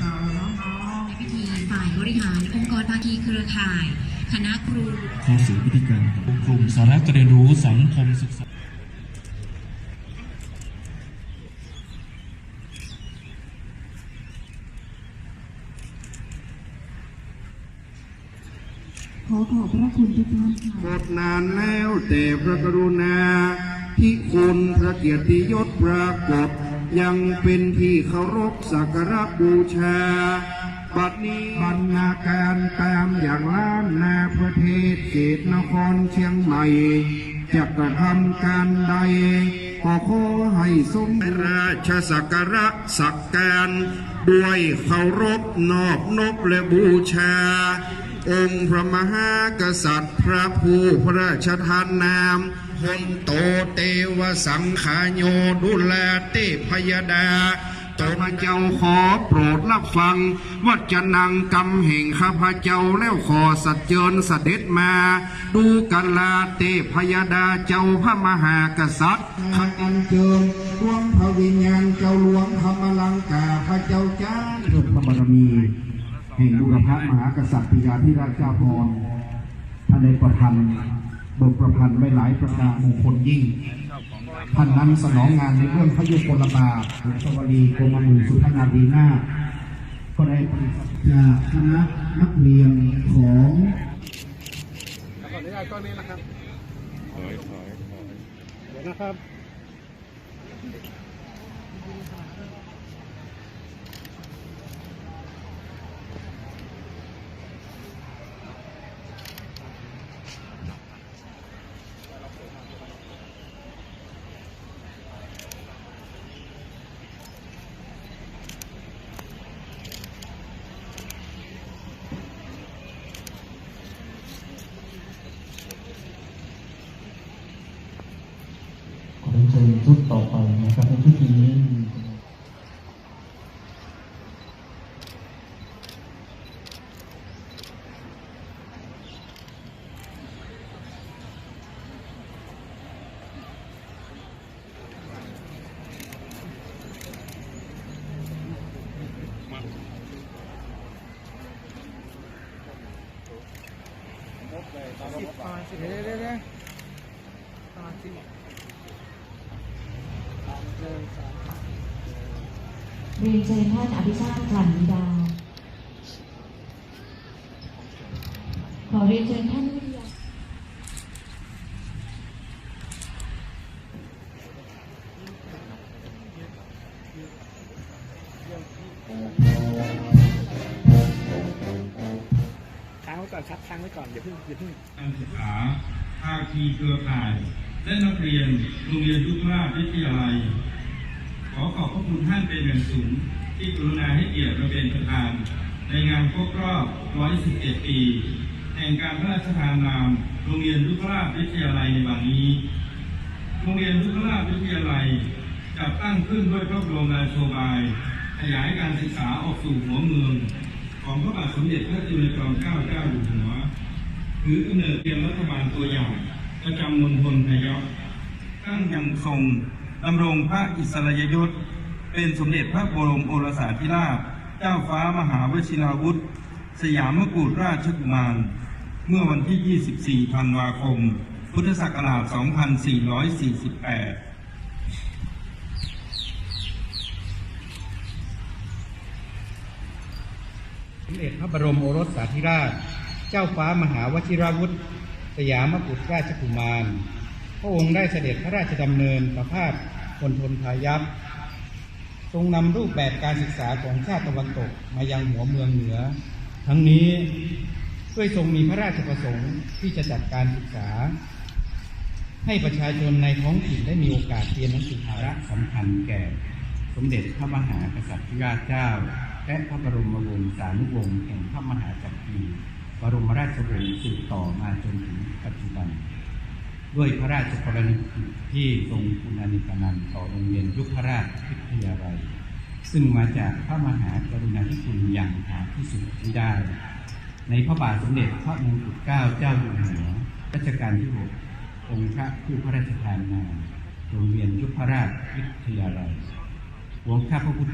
ต่อน้องในพิธีฝ่ายบริหารองค์กรภาคีเครือข่าย คณะครูเข้าสู่พิธีการของกลุ่มสาระการเรียนรู้สังคมศึกษาขอขอบพระคุณทุกท่านค่ะกดนานแล้วแต่พระกรุณาที่คุณพระเกียรติยศปรากฏ ยังเป็นที่เคารพสักการะบูชา บัดนี้บรรณาการตามอย่างล้านนาประเทศเขตนครเชียงใหม่จะกระทำการใดขอขอให้สมราชสักการะสักการด้วยเคารพนอบนบและบูชา องค์พระมหากษัตริย์พระผู้พระราชทานนาม พลโตเตวสังขาโยดุแลเตพยดาตพระเจ้าขอโปรดรับฟังวัจะนังกรรมแห่งข้าพเจ้าแล้วขอสัจเจิญเสด็จมา ดูกันลาเตพยดาเจ้าพระมหากษัตริย์ขันอันเจิญดวงพระวิญญาณเจ้าหลวงธรรมลังกาพระเจ้าจ้าเพิ่มพระบารมีแห่งบุรพมหากษัตริย์ปิยาธิราชเจ้าพรท่านได้ประพัน บุญประพันธ์ไว้หลายประการมงคลยิ่ง ท่านนั้นสนองงานในเรื่องพระยุคลบาหรือสวรีกรมหมื่สุทนาดีนาก็ได้จากคณะนักเรียนของขอเรียนเชิญชุดต่อไปนะครับในพิธีนี้มีเรี เรียนเชิญท่านอภิชาติกลั่นดา ขอเรียนเชิญท่านค้างไว้ก่อนครับค้างไว้ก่อนอย่าเพิ่งอย่าเพิ่งการศึกษาภาคีเครือข่าย และนักเรียนโรงเรียนยุพราชวิทยาลัย ขอขอบพระคุณท่านเป็นอย่างสูงที่กรุณาให้เกียรติมาเป็นประธาน ในงานครบรอบ 117 ปี แห่งการพระราชทานนามโรงเรียนยุพราชวิทยาลัยในวันนี้ โรงเรียนยุพราชวิทยาลัยจัดตั้งขึ้นด้วยพระบรมราโชบาย ขยายการศึกษาออกสู่หัวเมือง ของพระบาทสมเด็จพระจุลจอมเกล้าเจ้าอยู่หัวถือกำเนิดเป็นรัฐบาลตัวอย่าง ประจำมณฑลพะเยาตั้งยังทรงดำรงพระอิสริยยศเป็นสมเด็จพระบรมโอรสาธิราช เจ้าฟ้ามหาวชิราวุธ สยามกุฎราชกุมาร เมื่อวันที่ 24 ธันวาคม พุทธศักราช 2448สมเด็จพระบรมโอรสสาธิราช เจ้าฟ้ามหาวชิราวุธ สยามกุฎราชกุมาร พระองค์ได้เสด็จพระราชดำเนินประพาสพลทนพายัพทรงนำรูปแบบการศึกษาของชาติตะวันตกมายังหัวเมืองเหนือ ทั้งนี้ด้วยทรงมีพระราชประสงค์ที่จะจัดการศึกษา ให้ประชาชนในท้องถิ่นได้มีโอกาสเรียนหนังสือสาระสำคัญแก่ สมเด็จพระมหากษัตริยาเจ้า และพระบรมวงศานุวงศ์แห่งพระมหาจักรี บรมราชวงศ์สืบต่อมาจนถึงปัจจุบัน ด้วยพระราชกรณียกิจที่ทรงคุณานิกนันท์ต่อโรงเรียนยุพราชวิทยาลัย ซึ่งมาจากพระมหากรุณาธิคุณอย่างหาที่สุดที่ได้ ในพระบาทสมเด็จพระมงกุฎเกล้าเจ้าอยู่หัวรัชกาลที่หกองค์พระผู้พระราชทานนามโรงเรียนยุพราชวิทยาลัยหลวงข้าพระพุทธ